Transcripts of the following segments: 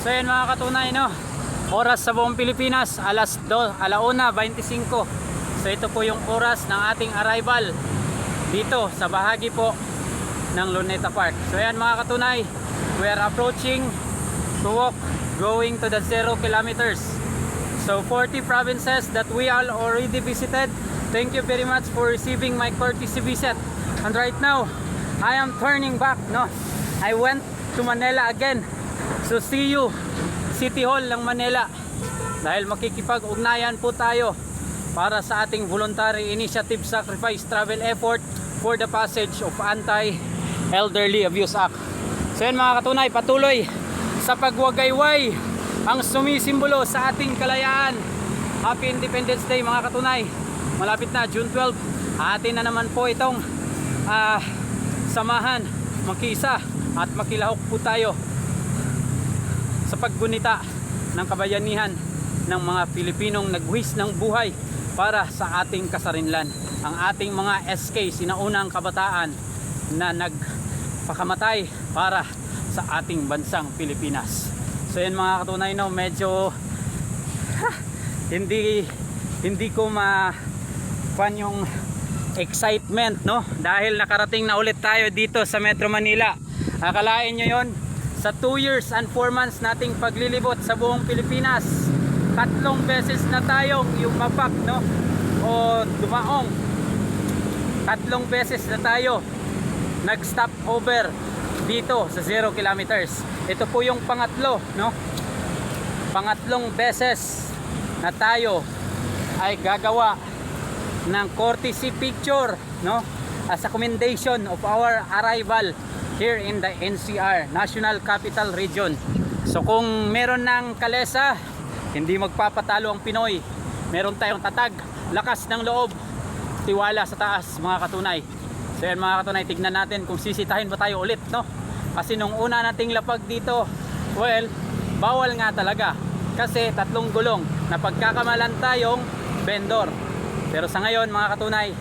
So yun mga katunay no. Oras sa buong Pilipinas alas 2, alauna 25. So ito po yung oras ng ating arrival dito sa bahagi po ng Luneta Park. So yan mga katunay, we are approaching to walk going to the 0 kilometers. So 40 provinces that we all already visited. Thank you very much for receiving my courtesy visit. And right now, I am turning back. No, I went to Manila again. So see you, City Hall ng Manila. Dahil makikipag-ugnayan po tayo para sa ating voluntary initiative sacrifice travel effort for the passage of Anti-Elderly Abuse Act. So yan mga katunay, patuloy sa pagwagayway ang sumisimbolo sa ating kalayaan. Happy Independence Day mga katunay. Malapit na June 12. Atin na naman po itong ah, samahan, magkisa at makilahok po tayo sa paggunita ng kabayanihan ng mga Pilipinong nagwis ng buhay para sa ating kasarinlan. Ang ating mga SK, sinaunang kabataan na nagpakamatay para sa ating bansang Pilipinas. So yan mga katunay no, medyo ha, hindi hindi ko ma fan yung excitement no dahil nakarating na ulit tayo dito sa Metro Manila. Akalain nyo yon sa 2 years and 4 months nating paglilibot sa buong Pilipinas tatlong beses na tayong yumapak no? O dumaong. Tatlong beses na tayo nag stop over dito sa 0 kilometers. Ito po yung pangatlo no? Pangatlong beses na tayo ay gagawa ng courtesy picture no? As a commendation of our arrival here in the NCR National Capital Region. So kung meron ng kalesa hindi magpapatalo ang Pinoy. Meron tayong tatag lakas ng loob tiwala sa taas mga katunay. So yan mga katunay tignan natin kung sisitahin ba tayo ulit no? Kasi nung una nating lapag dito well bawal nga talaga. Kasi tatlong gulong na pagkakamalan tayong vendor. Pero sa ngayon mga katunay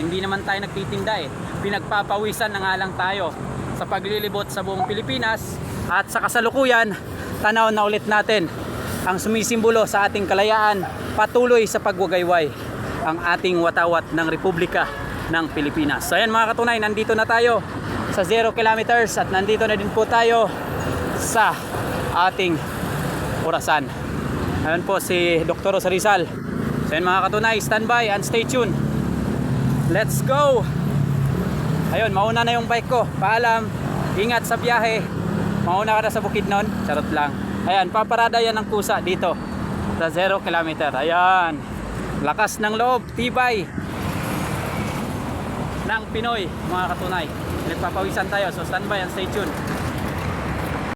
hindi naman tayo nagtitinda eh. Pinagpapawisan na nga lang tayo sa paglilibot sa buong Pilipinas at sa kasalukuyan tanaw na ulit natin ang sumisimbolo sa ating kalayaan patuloy sa pagwagayway ang ating watawat ng Republika ng Pilipinas. So ayan mga katunay, nandito na tayo sa 0 kilometers at nandito na din po tayo sa ating orasan. Ayan po si Dr. Rizal. So ayan mga katunay, standby and stay tuned. Let's go! Ayun, mauna na yung bike ko. Paalam, ingat sa biyahe. Mauna ka na sa bukid nun. Charot lang. Ayan, paparada yan ng kusa dito. Sa 0 kilometer. Ayan. Lakas ng loob, tibay ng Pinoy, mga katunay. Nagpapawisan tayo. So standby and stay tuned.